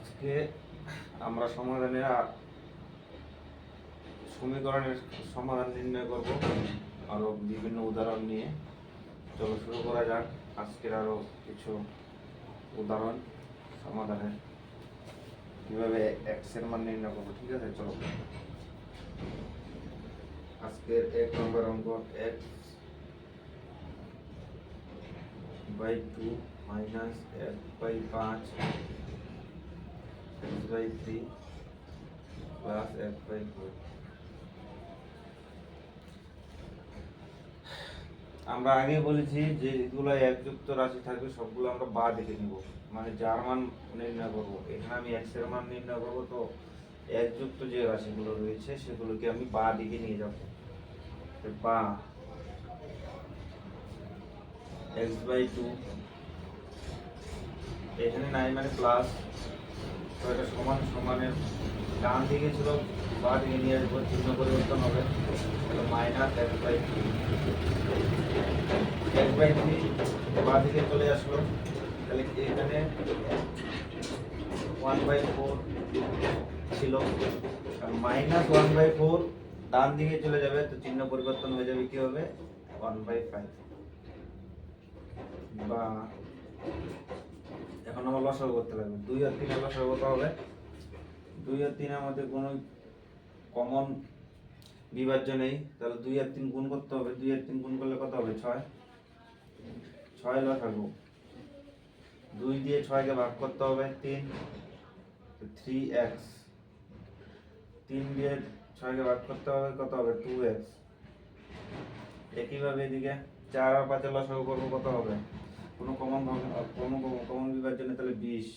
আজকে আমরা সমাধানের সমীকরণের সমাধান নির্ণয় করব আরও বিভিন্ন উদাহরণ নিয়ে। চলো শুরু করা যাক। আজকের আরও কিছু উদাহরণ সমাধানের। কীভাবে এক্সের মান নির্ণয় করব, ঠিক আছে? চলো। আজকের এক নম্বর অঙ্ক এক্স বাই টু মাইনাস এক বাই পাঁচ এক্স বাই থ্রি এক আমরা আগে বলেছি যে এগুলো একযুক্ত রাশি থাকবে, সবগুলো আমরা বা দেখে নিব। মানে যার মান নির্ণয় করব। এখানে আমি এর মান নির্ণয় করব, তো একযুক্ত যে রাশিগুলো রয়েছে, সেগুলোকে আমি বা দিকে নিয়ে যাব। বা, এক্স বাই টু, এখানে নাই মানে প্লাস তো এটা সমান সমানের ডান দিকে ছিল বা দিকে নিয়ে আসব, চিহ্ন পরিবর্তন হবে। Minus X by X by three বা দিকে চলে আসলো। তাহলে এখানে ওয়ান বাই ফোর ছিল। আর মাইনাস ওয়ান বাই ফোর ডান দিকে চলে যাবে, তো চিহ্ন পরিবর্তন হয়ে যাবে কি হবে? ওয়ান বাই ফাইভ বা এখন আমার লসাগু করতে লাগবে। দুই আর তিনের লসাগু কত হবে। দুই আর তিনের মধ্যে কোনো কমন বিভাজ্য নেই। তাহলে দুই আর তিন গুণ করতে হবে। দুই আর তিন গুণ করলে কত হবে? ছয়। ছয় লসাগু। দুই দিয়ে ছয়কে ভাগ করতে হবে তিন। থ্রি এক্স তিন দিয়ে ছয়কে ভাগ করতে হবে কত হবে? টু এক্স একইভাবে এদিকে চার আর পাঁচের লসাগু করব কত হবে? কোনো কমন কোনো কমন বিভাজ্য নেই তাহলে বিশ।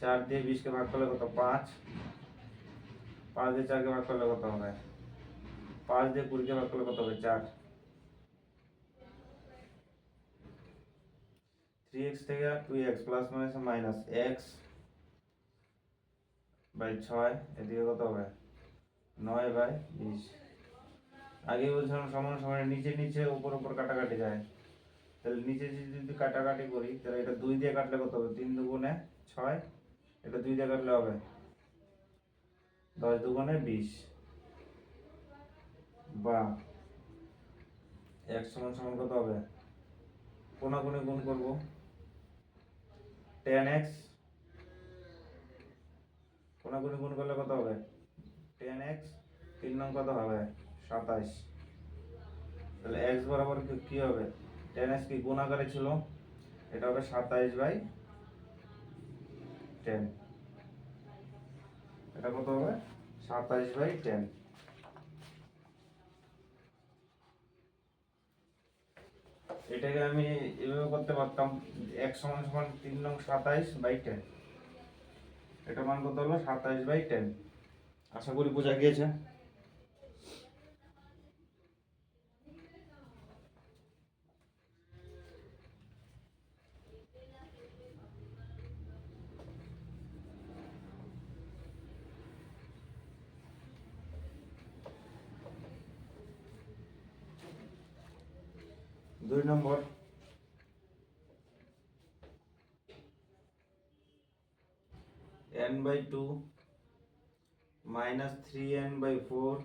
চার দিয়ে বিশকে ভাগ করলে কত? পাঁচ। পাঁচ দিয়ে চারকে ভাগ করলে কত হবে? পাঁচ দিয়ে কুড়িকে ভাগ করলে কত হবে? চার। থ্রি এক্স থেকে two X plus minus minus X by ছয়, এদিকে কত হবে? নয় বাই বিশ। আগে বলছিলাম সমান সমান নিচে নিচে, উপর উপর কাটাকাটি যায়। তাহলে নিচে যদি কাটাকাটি করি, তাহলে এটা দুই দিয়ে কাটলে কত হবে? তিন দুগুণে ছয়, এটা দুই দিয়ে কাটলে হবে? দশ দুগুণে বিশ। বা এক সমান সমান কত হবে? কোনাকুনি গুণ করব। টেন এক্স কোনাকুনি গুণ করলে কত হবে? টেন এক্স তিন নং কত হবে? সাতাইশ তাহলে এক্স বরাবর কি হবে? টেন এক্স কি গুণ আকারে ছিল। এটা হবে সাতাইশ বাই টেন। এটা কত হবে? সাতাইশ বাই টেন। এটাকে আমি এভাবে করতে পারতাম, এক সমান সমান তিন নং সাতাইশ বাই টেন। এটা মান কত হলো? সাতাইশ বাই টেন। আশা করি বোঝা গিয়েছে। দুই নম্বর। n by 2 minus 3n by 4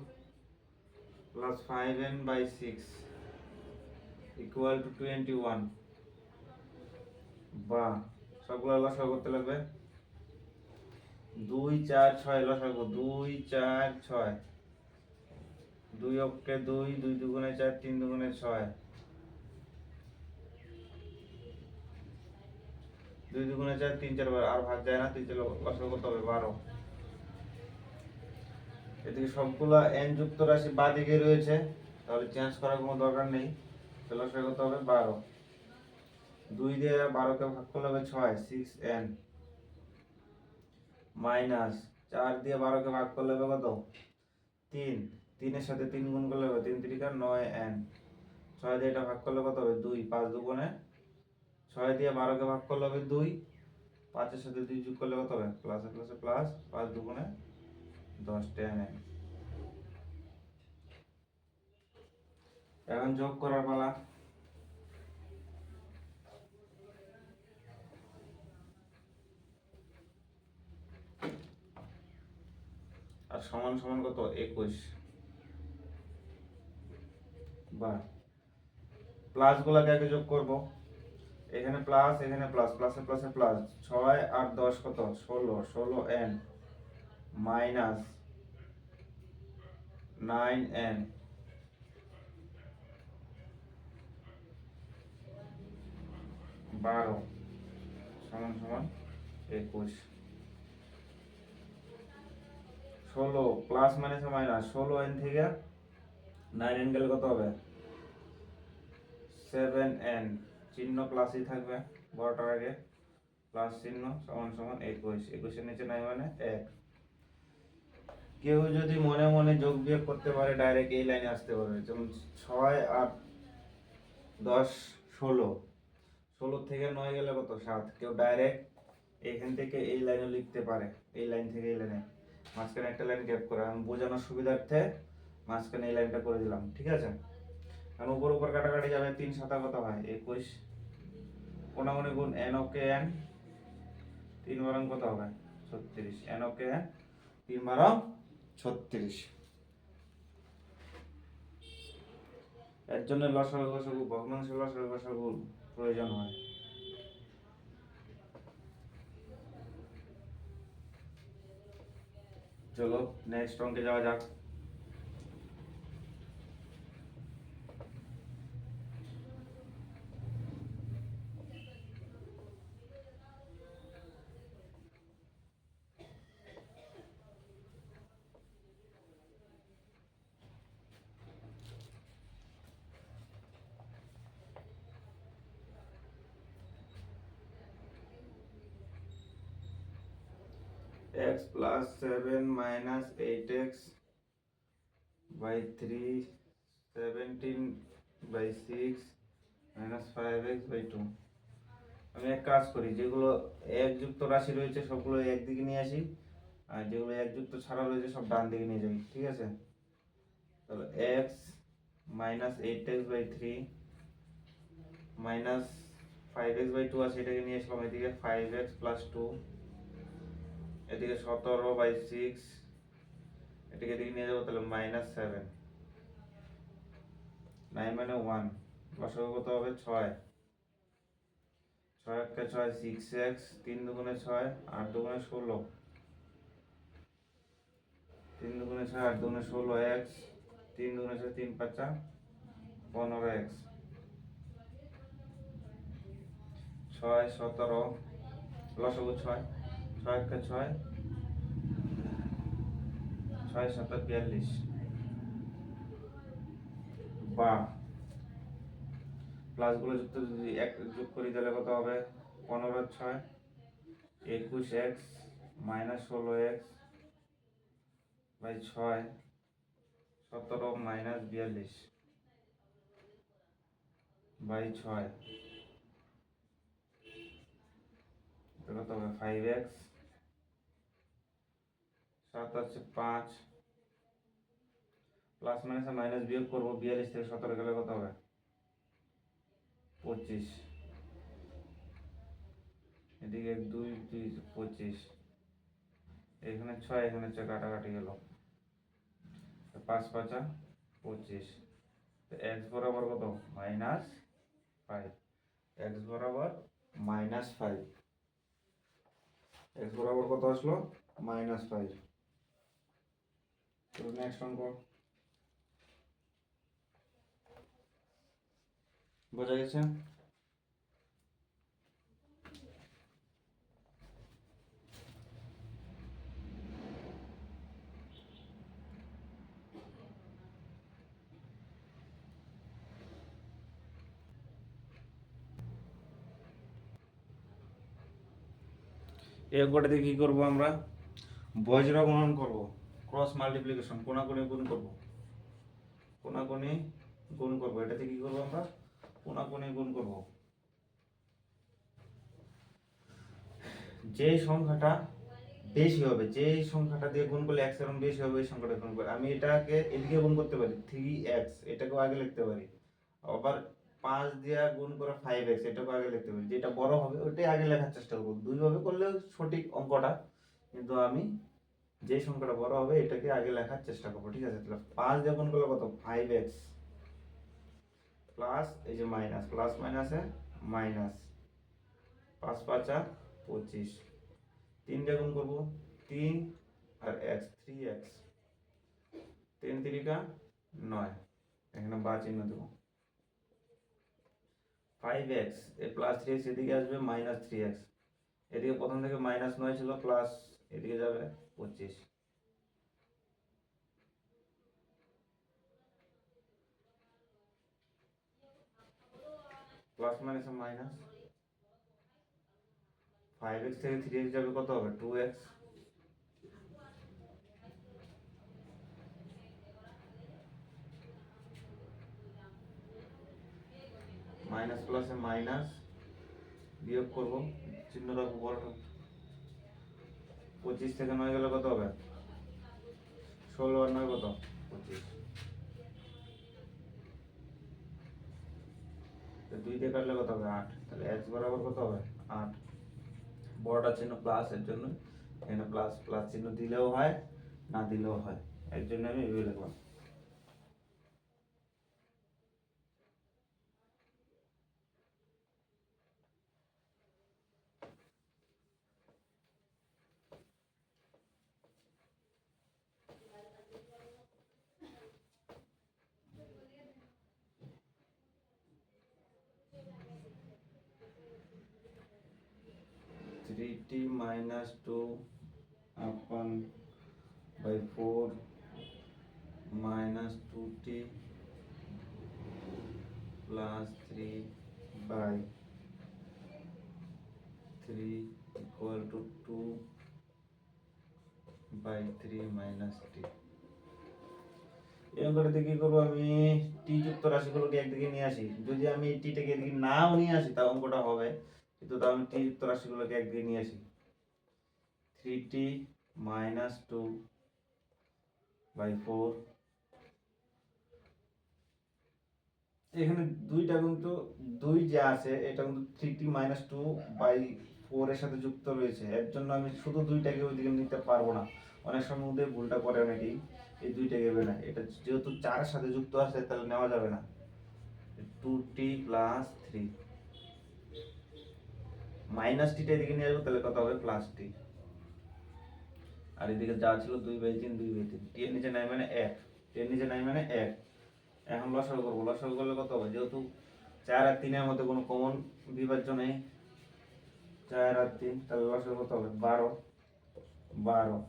plus 5n by 6 equal to 21 বা, সবগুলো লসাগু করতে লাগবে। দুই, চার, ছয় লসাগু, দুই, চার, ছয়। দুই অক্ষে দুই দুই দুগুণে চার, তিন দুগুণে ছয়। দুই দুগুণে চার, তিন চার বার আর ভাগ যায় না, তিন চার লসাগু করতে হবে, বারো। এদিকে সবগুলা এন যুক্ত রাশি বা দিকে রয়েছে, তাহলে চেঞ্জ করার কোনো দরকার নেই। তো লসাগু করতে হবে বারো। দুই দিয়ে বারোকে ভাগ করলে হবে ছয় সিক্স এন মাইনাস চার দিয়ে বারোকে ভাগ করলে হবে কত? তিন। তিনের সাথে তিন গুণ করলে হবে তিন তিরিকা নয় এন ছয় দিয়ে এটা ভাগ করলে কত হবে? দুই, পাঁচ দুগুণে ছয় দিয়ে বারোকে ভাগ করলে হবে দুই, পাঁচের সাথে দুই যোগ করলে কত হবে? প্লাসে প্লাসে প্লাস পাঁচ দুগুণে দশ টেন এখন যোগ করার পালা। আর সমান সমান কত? একুশ। বা প্লাস গুলাকে আগে যোগ করব। এখানে প্লাস এখানে প্লাস প্লাসে প্লাসে প্লাস ছয় আর দশ কত? ষোলো ষোলো এন মাইনাস নাইন এন বারো সমান সমান একুশ। ষোলো প্লাস মাইনাস মাইনাস ষোলো এন থেকে নাইন এন গেলে কত হবে? সেভেন এন চিহ্ন প্লাসই থাকবে, বড়টার আগে প্লাস চিহ্ন সমান সমান একুশ। একুশের নিচে নাই মানে এক। কেউ যদি মনে মনে যোগ বিয়োগ করতে পারে ডাইরেক্ট এই লাইনে আসতে পারবে। যেমন ছয়, আট, দশ, ষোলো। ষোলো থেকে নয় গেলে কত? সাত। কেউ ডাইরেক্ট এখান থেকে এই লাইনে লিখতে পারে। এই লাইন থেকে এই লাইনে মাঝখানে একটা লাইন গ্যাপ করে। আমি বোঝানোর সুবিধার্থে মাঝখানে এই লাইনটা করে দিলাম। ঠিক আছে? কারণ উপর উপর কাটাকাটি যাবে, তিন সাতা কত হয়? একুশ। কোনাগুনি গুণ এন ওকে এন, তিন বারং কত হবে? ছত্রিশ। এন ওকে এন, তিন বারং, ছত্রিশ। এর জন্য লসাগু লসাগু ভগ্নাংশ লসাগু লসাগু প্রয়োজন হয়। চলো নেক্সট অঙ্কে যাওয়া যাক। X plus 7 minus 8x by 3 17 by 6 minus 5x by 2 আমি এক কাজ করি, যেগুলো একযুক্ত রাশি রয়েছে সবগুলো একদিকে নিয়ে আসি, আর যেগুলো একযুক্ত ছাড়া রয়েছে সব ডান দিকে নিয়ে যাই ঠিক আছে? তাহলে x minus eight X by three minus five X by two আছে, এটাকে নিয়ে আসলাম এদিকে ফাইভ এক্স প্লাস টু এদিকে সতেরো বাই সিক্স এদিকে এদিকে নিয়ে যাব তাহলে মাইনাস সেভেন নাইন মানে ওয়ান লসাগু কত হবে? ছয়। ছয় একটা ছয় সিক্স এক্স তিন দুগুণে ছয়, আট দুগুণে ষোলো। তিন দুগুণে ছয়, আট দুগুণে ষোলো এক্স তিন দুগুণে ছয়, তিন পাঁচা, পনেরো এক্স ছয়, সতেরো, লসাগু ছয়। ছয় একটা ছয় ছয় সাত বিয়াল্লিশ। বা প্লাসগুলো যুক্ত যদি এক যোগ করি তাহলে কত হবে? পনেরো ছয়, একুশ এক্স, মাইনাস ষোলো এক্স বাই ছয়, সতেরো মাইনাস বিয়াল্লিশ বাই ছয়। কত হবে? ফাইভ এক্স সাত আছে পাঁচ। প্লাস মাইনাসে মাইনাস বিয়োগ করব, বিয়াল্লিশ থেকে সতেরো গেলে কত হবে? পঁচিশ। এদিকে দুই দুই, পঁচিশ। এখানে ছয় এখানে ছয় কাটাকাটি গেল। পাঁচ পাঁচা, পঁচিশ। এক্স বরাবর কত? মাইনাস ফাইভ এক্স বরাবর মাইনাস ফাইভ এক্স বরাবর কত আসলো? মাইনাস ফাইভ তো নেক্সট অঙ্ক বোঝা গেছে এই অঙ্কটাতে কি করব আমরা বজ্র গণন করব ক্রস মাল্টিপ্লিকেশন কোনাকুনি গুণ করব। কোনাকুনি গুণ করব। এটাতে কি করব আমরা? কোনাকুনি গুণ করব। যে সংখ্যাটা বেশি হবে যে সংখ্যাটা দিয়ে গুণ করলে এক্স এরকম বেশি হবে ওই সংখ্যাটা গুণ করে আমি এটাকে এদিকে গুণ করতে পারি থ্রি এক্স এটাকেও আগে লিখতে পারি। আবার পাঁচ দিয়া গুণ করে ফাইভ এক্স এটাকেও আগে লিখতে পারি। যেটা বড় হবে, ওইটাই আগে লেখার চেষ্টা করব। দুইভাবে করলে সঠিক অঙ্কটা কিন্তু আমি যে সংখ্যাটা বড় হবে, এটাকে আগে লেখার চেষ্টা করব, ঠিক আছে? তাহলে পাঁচ গুণ করলে কত? ফাইভ এক্স প্লাস এই যে মাইনাস প্লাস মাইনাসে মাইনাস পাঁচ, পাঁচা পঁচিশ। তিন গুণ করব, তিন আর এক্স থ্রি এক্স তিন তিরিকা নয়, এখানে বা চিহ্ন দেবো। ফাইভ এক্স এই প্লাস থ্রি এক্স এদিকে আসবে মাইনাস থ্রি এক্স এদিকে প্রথম থেকে মাইনাস নয় ছিল প্লাস এদিকে যাবে। পঁচিশ plus minus minus five X থেকে থ্রি এক্স যাবে কত হবে টু এক্স মাইনাস প্লাসে মাইনাস বিয়োগ করব চিহ্ন রাখব বড় পঁচিশ থেকে নয় গেলে কত হবে? ষোলো আর নয় কত? পঁচিশ। দুই দিয়ে কাটলে কত হবে? আট। তাহলে এক্স বরাবর কত হবে? আট। বড়টা চিহ্ন প্লাস এর জন্য। এখানে প্লাস প্লাস চিহ্ন দিলেও হয় না দিলেও হয়। এর জন্য আমি লিখলাম three t minus two upon by four minus two t plus three by three equal to two by three minus t এরকম করে কি করব আমি টি যুক্ত রাশিগুলোকে একদিকে নিয়ে আসি যদি আমি টিটাকে এদিকে নাও নিয়ে আসি তা অঙ্কটা হবে কিন্তু আমি টি যুক্ত রাশিগুলোকে একদিকে নিয়ে আসি। Three T minus two by four এখানে দুইটা কিন্তু দুই যে আছে, এটা কিন্তু three T minus two by four এর সাথে যুক্ত রয়েছে। এর জন্য আমি শুধু দুইটাকে ওইদিকে নিতে পারব না। অনেক সময় মধ্যে ভুলটা করে অনেকেই এই দুইটা গেবে না এটা যেহেতু চারের সাথে যুক্ত আছে, তাহলে নেওয়া যাবে না। Two T plus three minus টিটা এদিকে নিয়ে আসব, তাহলে কত হবে প্লাস টি। আর এদিকে যা ছিল দুই বাই তিন, দুই বাই তিন। টি এর নিচে নাই মানে এক। টি এর নিচে নাই মানে এক। এখন লসাগু করব। লসাগু করলে কত হবে? যেহেতু চার আর তিনের মধ্যে কোনো কমন বিভাজ্য নেই, চার আর তিন, তাহলে লসাগু কত হবে? বারো। বারো।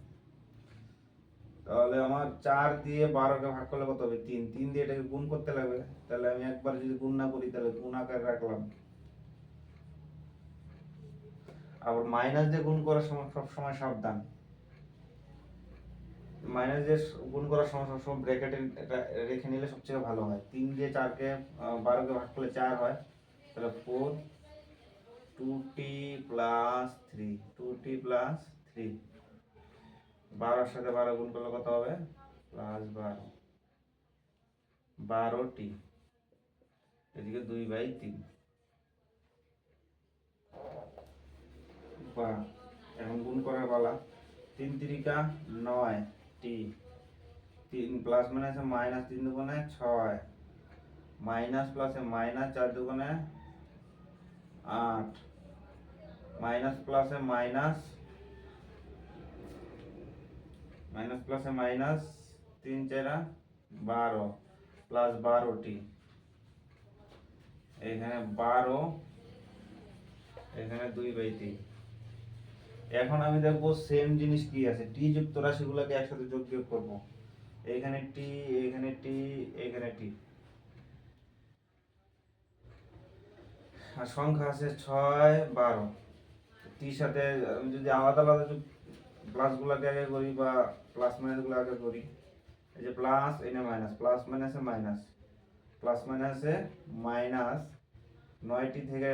তাহলে আমার চার দিয়ে বারোকে ভাগ করলে কত হবে? তিন। তিন দিয়ে এটাকে গুণ করতে লাগবে। তাহলে আমি একবার যদি গুণ না করি, তাহলে গুণ আকারে রাখলাম আবার মাইনাস দিয়ে গুণ করার সময় সব সময় সাবধান। মাইনাস দিয়ে গুণ করার সময় সবসময় ব্র্যাকেটে রেখে নিলে সবচেয়ে ভালো হয়। তিন দিয়ে চারকে বারোকে ভাগ করলে চার হয়। তাহলে four two T plus three two T plus three বারোর সাথে বারো গুণ করলে কত হবে? প্লাস বারো। বারো টি এদিকে দুই বাই তিন। এখন গুণ করার পালা। তিন তিরিকা নয় টি তিন প্লাস মাইনাসে মাইনাস তিন দুগুণে ছয়। মাইনাস প্লাসে মাইনাস চার দুগুণে আট। মাইনাস প্লাসে মাইনাস মাইনাস প্লাসে মাইনাস তিন চারা বারো প্লাস বারোটি এখানে বারো, এখানে দুই বাই তিন। এখন আমি দেখব সেম জিনিস কি আছে? টি যুক্ত রাশিগুলোকে একসাথে যোগ বিয়োগ করব। এখানে টি এখানে টি এখানে টি আর সংখ্যা আছে ছয়, বারো। টির সাথে আমি যদি আলাদা আলাদা প্লাস গুলাকে আগে করি বা প্লাস মাইনাসগুলো আগে করি, এই যে প্লাস এনে মাইনাস প্লাস মাইনাসে মাইনাস প্লাস মাইনাসে মাইনাস নয়টি থেকে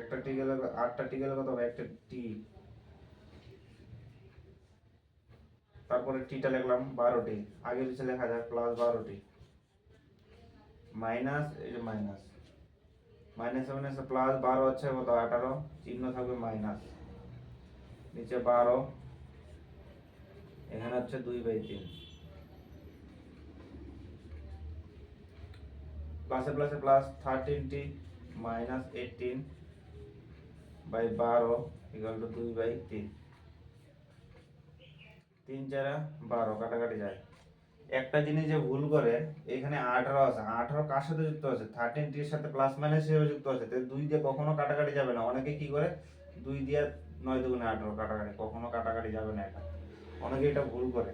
একটা টি গেলে আটটা টি গেলে কত হবে? একটা টি। তারপরে টিটা লিখলাম বারোটি। আগে পিছিয়ে লেখা যায় প্লাস বারোটি। মাইনাস এই যে মাইনাস মাইনাস মাইনাসে প্লাস বারো হচ্ছে কত? আঠারো। চিহ্ন থাকবে মাইনাস নিচে বারো। এখানে হচ্ছে দুই বাই তিন। প্লাসে প্লাসে plus thirteen T minus eighteen by বারো ইকাল টু দুই বাই তিন তিন চারা বারো কাটাকাটি যায়। একটা জিনিস যে ভুল করে, এখানে আঠারো আছে। আঠারো কার সাথে যুক্ত আছে? থার্টিন টির সাথে প্লাস মাইনাস হিসেবে যুক্ত আছে। তো দুই দিয়ে কখনো কাটাকাটি যাবে না। অনেকে কি করে? দুই দিয়ে নয় দুগুণে আঠারো কাটাকাটি। কখনো কাটাকাটি যাবে না এটা। অনেকে এটা ভুল করে।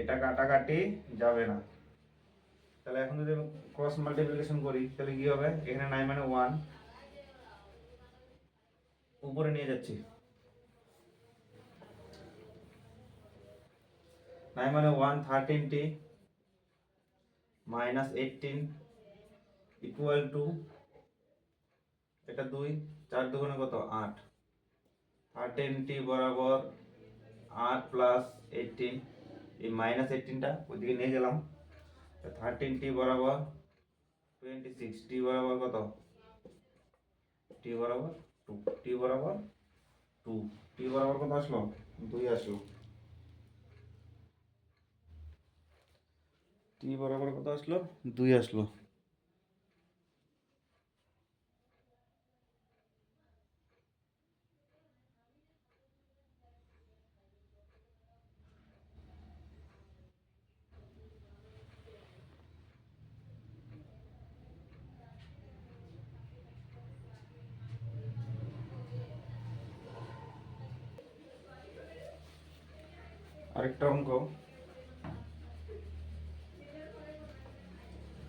এটা কাটাকাটি যাবে না। তাহলে এখন যদি ক্রস মাল্টিপ্লিকেশন করি, তাহলে কি হবে? এখানে নাই মানে ওয়ান উপরে নিয়ে যাচ্ছি। নাই মানে one thirteen T minus eighteen equal to এটা দুই, চার দুগুণে কত? আট। থার্টিন টি বরাবর আট প্লাস এইটিন এই মাইনাস এইটিনটা ওইদিকে নিয়ে গেলাম। থার্টিন টি বরাবর টোয়েন্টি সিক্স টি বরাবর কত? টি বরাবর টু টি বরাবর টু টি বরাবর কত আসলো? দুই আসলো। টি বরাবর কত আসলো? দুই আসলো আরেকটা অঙ্ক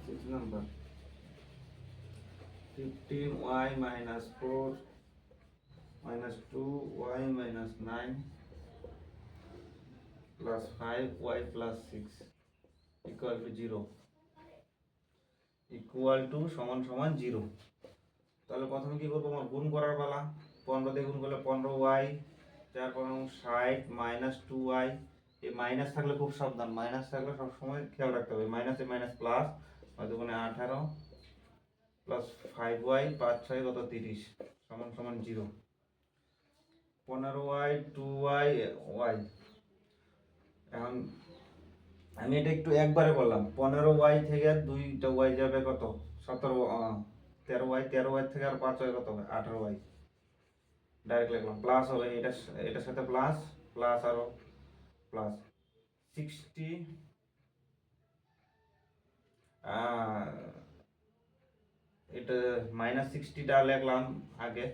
six number fifteen Y minus two Y minus nine plus five Y plus six equal to zero equal to সমান সমান জিরো তাহলে প্রথমে কি করব আমার গুণ করার পালা? পনেরো দিয়ে গুণ করলে পনেরো ওয়াই চার পনেরো ষাট মাইনাস টু ওয়াই এই মাইনাস থাকলে খুব সাবধান মাইনাস থাকলে সবসময় খেয়াল রাখতে হবে মাইনাসে মাইনাস প্লাস হয়তো কোনো আঠারো প্লাস ফাইভ ওয়াই পাঁচ ছয় কত তিরিশ? সমান সমান জিরো পনেরো ওয়াই টু ওয়াই ওয়াই এখন আমি এটা একটু একবারে বললাম। পনেরো ওয়াই থেকে দুইটা ওয়াই যাবে কত? সতেরো তেরো ওয়াই তেরো ওয়াই থেকে আর পাঁচ ওয়াই কত হবে? আঠারো ওয়াই ডাইরেক্ট লিখলাম। প্লাস হবে, এটা, এটার সাথে প্লাস প্লাস আরও প্লাস সিক্সটি এটা মাইনাস সিক্সটিটা লিখলাম আগে,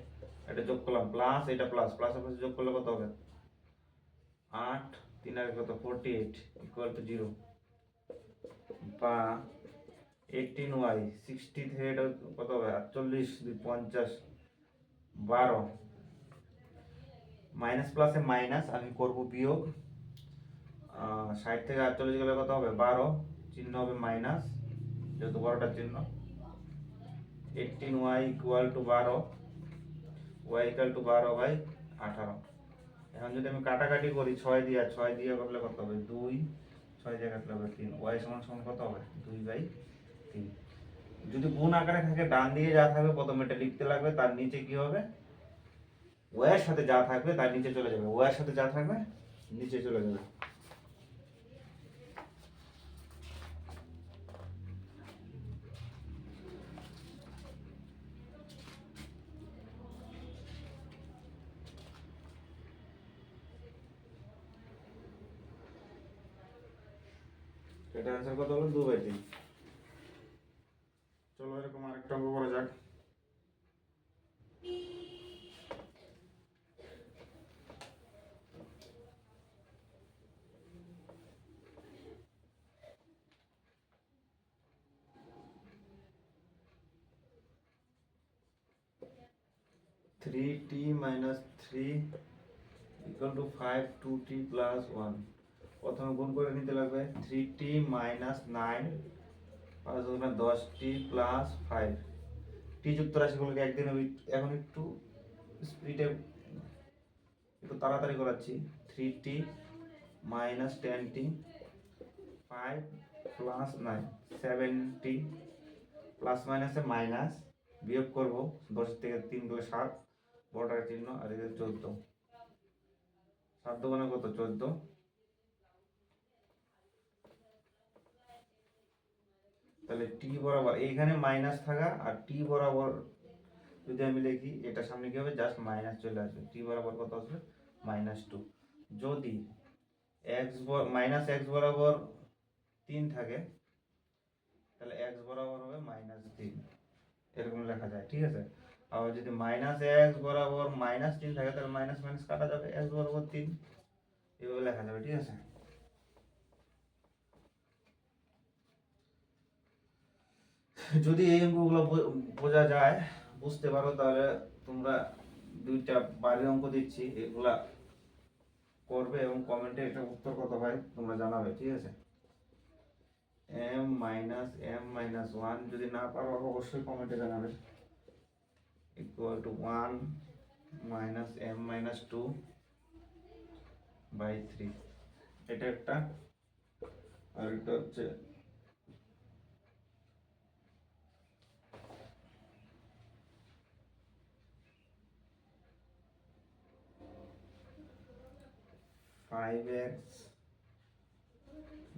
এটা যোগ করলাম প্লাস এটা প্লাস প্লাস প্লাস যোগ করলে কত হবে? আট, তিন আর কত? Forty eight equal to zero বা এইটিন ওয়াই সিক্সটি থেকে এটা কত হবে? আটচল্লিশ, দুই পঞ্চাশ, বারো। মাইনাস প্লাসে মাইনাস আমি করব বিয়োগ। ষাট থেকে আটচল্লিশ গেলে কত হবে? বারো। চিহ্ন হবে মাইনাস যেহেতু বারোটার চিহ্ন। এইটিন ওয়াই ইকুয়াল টু বারো ওয়াই ইকুয়াল টু বারো বাই আঠারো। এখন যদি আমি কাটাকাটি করি, ছয় দিয়ে ছয় দিয়ে করলে কত হবে? দুই। ছয় দিয়ে কাটলে হবে তিন। ওয়াই সমান সমান কত হবে? দুই বাই তিন। যদি গুণ আকারে থাকে, ডান দিয়ে যা থাকবে, প্রথমে এটা লিখতে লাগবে, তার নিচে কি হবে? ওয়ার সাথে যা থাকবে, তার নিচে চলে যাবে। ওয়ার সাথে যা থাকবে, নিচে চলে যাবে। এটা অ্যান্সার কত হলো দু বাই তিন। চলো এরকম আরেকটা অঙ্ক করা যাক। Three T minus three equal to five two T plus one প্রথমে গুণ করে নিতে লাগবে থ্রি টি মাইনাস নাইন পাঁচ দশ টি প্লাস ফাইভ টি যুক্ত রাশিগুলোকে একদিন এখন একটু স্পিডে একটু তাড়াতাড়ি করাচ্ছি। Three T minus ten T five plus nine seventy plus মাইনাসে মাইনাস বিয়োগ করব দশ থেকে তিন গেলে সাত বড়টার চিহ্ন, আর এদের চোদ্দ। সাত দোকানে কত? চোদ্দ। তাহলে টি বরাবর, এইখানে মাইনাস থাকা আর টি বরাবর যদি আমি লিখি, এটা সামনে কি হবে? জাস্ট মাইনাস চলে আসবে। টি বরাবর কত আসবে? মাইনাস টু যদি এক্স মাইনাস এক্স বরাবর তিন থাকে, তাহলে এক্স বরাবর হবে মাইনাস তিন। এরকম লেখা যায়, ঠিক আছে? আবার যদি মাইনাস এক্স বরাবর মাইনাস তিন থাকে, তাহলে মাইনাস মাইনাস কাটা যাবে এক্স বরাবর তিন। এভাবে লেখা যাবে, ঠিক আছে? যদি এই অঙ্কগুলো বোঝা যায়, বুঝতে পারো, তাহলে তোমরা দুইটা বাড়ির অঙ্ক দিচ্ছি, এগুলা করবে এবং কমেন্টে এটা উত্তর কত হয় তোমরা জানাবে, ঠিক আছে? M minus M minus one যদি না পারো, অবশ্যই কমেন্টে জানাবে। Equal to one minus M minus two by three এটা একটা, আর এটা হচ্ছে five X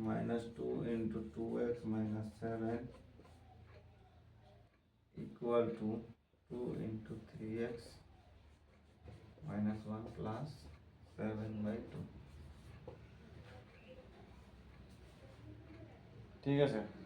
minus two into two X minus seven equal to two into three X minus one plus seven by two ठीक है सर।